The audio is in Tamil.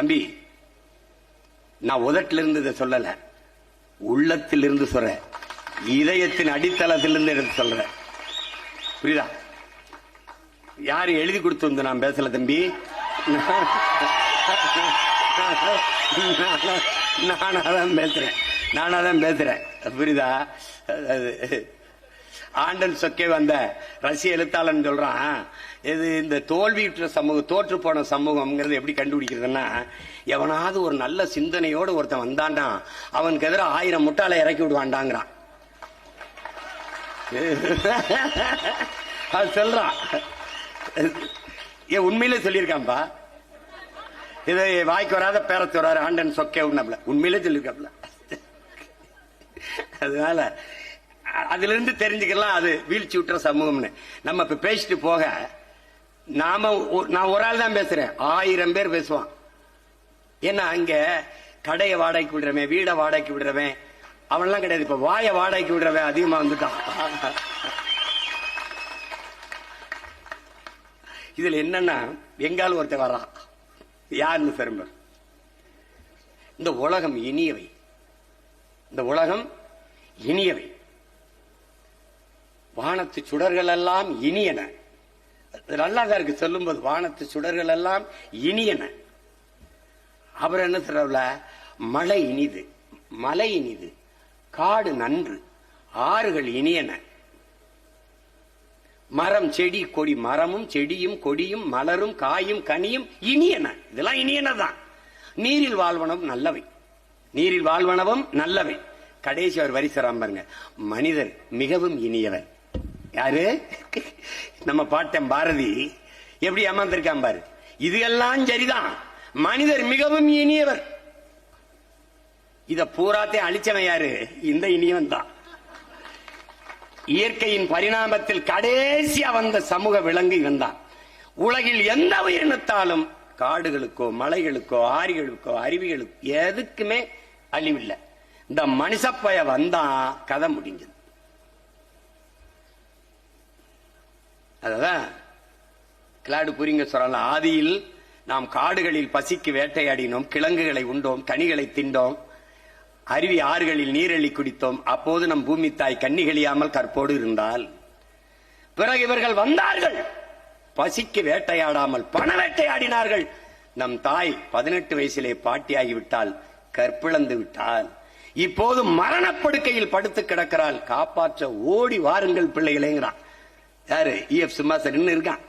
தம்பி நான் உதட்டிலிருந்து இதை சொல்லல. உள்ளத்திலிருந்து சொல்றேன் இதயத்தின் அடித்தளத்திலிருந்து எடுத்து சொல்றேன் புரியுதா? யார் எழுதி கொடுத்து வந்து நான் பேசல தம்பி? நானாதான் பேசுறேன். நானாதான் பேசுறேன். புரியுதா? அது ஆண்டன் சொக்கே வந்த ரஷ்ய எழுத்தாளன் சொல்றான் இது இந்த தோல்வியுற்ற சமூகம் தோற்று போன சமூகம்ங்கிறது எப்படி கண்டுபிடிக்கிறதுன்னா எவனாவது ஒரு நல்ல சிந்தனையோடு ஒருத்தன் வந்தான்டா அவனுக்கு எதிராக ஆயிரம் முட்டாளை இறக்கி விடுவான்டாங்கிறான். அது சொல்றான். ஏன் உண்மையிலே சொல்லியிருக்கான்பா? இதை வாய்க்கு வராத பேரத்து வராரு ஆண்டன் சொக்கே உண்ணப்ல உண்மையிலே சொல்லியிருக்காப்ல அதனால அதுல இருந்து தெரிஞ்சுக்கலாம் அது வீழ்ச்சி விட்டுற சமூகம்னு. நம்ம இப்ப பேசிட்டு போக நாம நான் ஒரு ஆள் தான் பேசுறேன். ஆயிரம் பேர் பேசுவான். ஏன்னா அங்க கடையை வாடகைக்கு விடுறவன் வீடை வாடகைக்கு விடுறவன் அவன்லாம் கிடையாது. இப்ப வாயை வாடகைக்கு விடுறவன் அதிகமா வந்துட்டான். இதுல என்னன்னா எங்காலும் ஒருத்தர் வர்றான். யாருன்னு பெரும்பர் இந்த உலகம் இனியவை. இந்த உலகம் இனியவை. வானத்து சுடர்கள் எல்லாம் இனியன. நல்லா இருக்கு இருக்கு. சொல்லும்போது வானத்து சுடர்கள் எல்லாம் இனியன. அவர் என்ன சொல்றவுல மழை இனிது. மலை இனிது. காடு நன்று. ஆறுகள் இனியன. மரம் செடி கொடி. மரமும் செடியும் கொடியும் மலரும் காயும் கனியும் இனியன. இதெல்லாம் இனியனதான். நீரில் வாழ்வனவும் நல்லவை. நீரில் வாழ்வனவும் நல்லவை. கடைசி அவர் வரிசராம் பாருங்க. மனிதர் மிகவும் இனியவன் யாரு? நம்ம பாட்டன் பாரதி. எப்படி ஏமாந்திருக்கான் பாரு. இது எல்லாம் சரிதான். மனிதர் மிகவும் இனியவர். இத பூராத்தையும் அழிச்சவன் யாரு? இந்த இனியவன் தான். இயற்கையின் பரிணாமத்தில் கடைசியா வந்த சமூக விலங்கு இவன் தான் உலகில் எந்த உயிரினத்தாலும் காடுகளுக்கோ மலைகளுக்கோ ஆறுகளுக்கோ அருவிகளுக்கோ எதுக்குமே அழிவில்லை. இந்த மனுஷப்பய வந்தான் கதை முடிஞ்சது. அததான் கிளாடு புரிங்க சொல்லலாம். ஆதியில் நாம் காடுகளில் பசிக்கு வேட்டையாடினோம் கிழங்குகளை உண்டோம் கனிகளை திண்டோம் அருவி ஆறுகளில் நீரழி குடித்தோம். அப்போது நம் பூமி தாய் கண்ணிகளியாமல் கற்போடு இருந்தால். பிறகு இவர்கள் வந்தார்கள். பசிக்கு வேட்டையாடாமல் பண வேட்டையாடினார்கள். நம் தாய் பதினெட்டு வயசிலே பாட்டியாகிவிட்டால் கற்பிழந்து விட்டால் இப்போது மரணப்படுக்கையில் படுத்து கிடக்கிறாள். காப்பாற்ற ஓடி வாருங்கள் பிள்ளைகளேங்கிறான். யாரு? இஎஃப் சும்மா இருக்கான்.